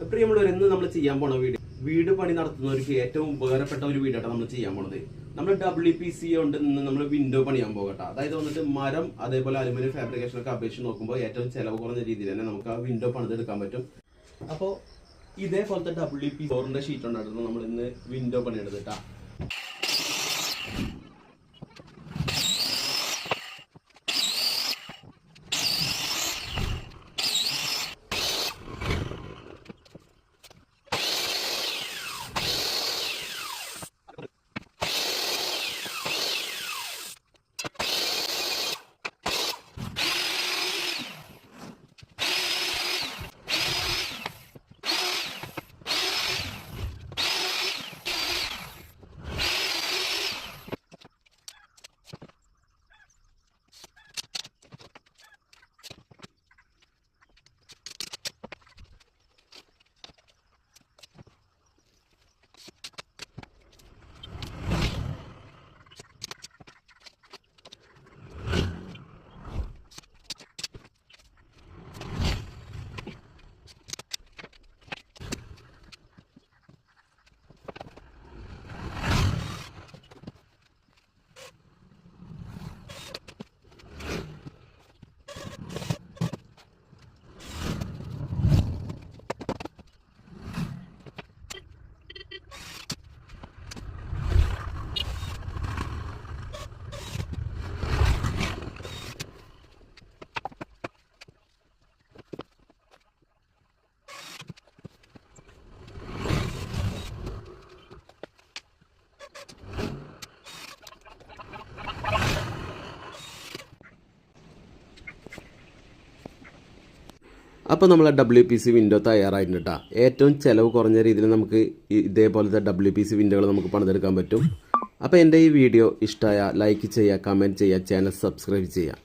പ്രിയമുള്ളവർ ഇന്ന് നമ്മൾ ചെയ്യാൻ പോണ വീട്. വീട് പണി നടത്തുന്നവർക്ക് ഏറ്റവും ഉപകാരപ്പെട്ട ഒരു വീടാണ് നമ്മൾ ചെയ്യാൻ പോണത്. നമ്മൾ ഡബ്ല്യു പി സി കൊണ്ട് നിന്ന് നമ്മൾ വിൻഡോ പണിയാൻ പോകട്ടെ. അതായത് വന്നിട്ട് മരം അതേപോലെ അലുമിനിയം ഫാബ്രിക്കേഷൻ ഒക്കെ അപേക്ഷിച്ച് നോക്കുമ്പോൾ ഏറ്റവും ചെലവ് കുറഞ്ഞ രീതിയിൽ തന്നെ നമുക്ക് ആ വിൻഡോ പണിതെടുക്കാൻ പറ്റും. അപ്പോൾ ഇതേപോലത്തെ ഡബ്ല്യു പി ഫോറിന്റെ ഷീറ്റ് ഉണ്ടായിരുന്നു. നമ്മൾ ഇന്ന് വിൻഡോ പണിയെടുത്തിട്ടാ. അപ്പോൾ നമ്മൾ ഡബ്ല്യു പി സി വിൻഡോ തയ്യാറായിട്ടുണ്ട് കേട്ടോ ഏറ്റവും ചിലവ് കുറഞ്ഞ രീതിയിൽ നമുക്ക് ഇതേപോലത്തെ ഡബ്ല്യു പി സി വിൻഡോകൾ നമുക്ക് പണിതെടുക്കാൻ പറ്റും. അപ്പോൾ എന്റെ ഈ വീഡിയോ ഇഷ്ടമായ ലൈക്ക് ചെയ്യുക കമന്റ് ചെയ്യുക ചാനൽ സബ്സ്ക്രൈബ് ചെയ്യുക.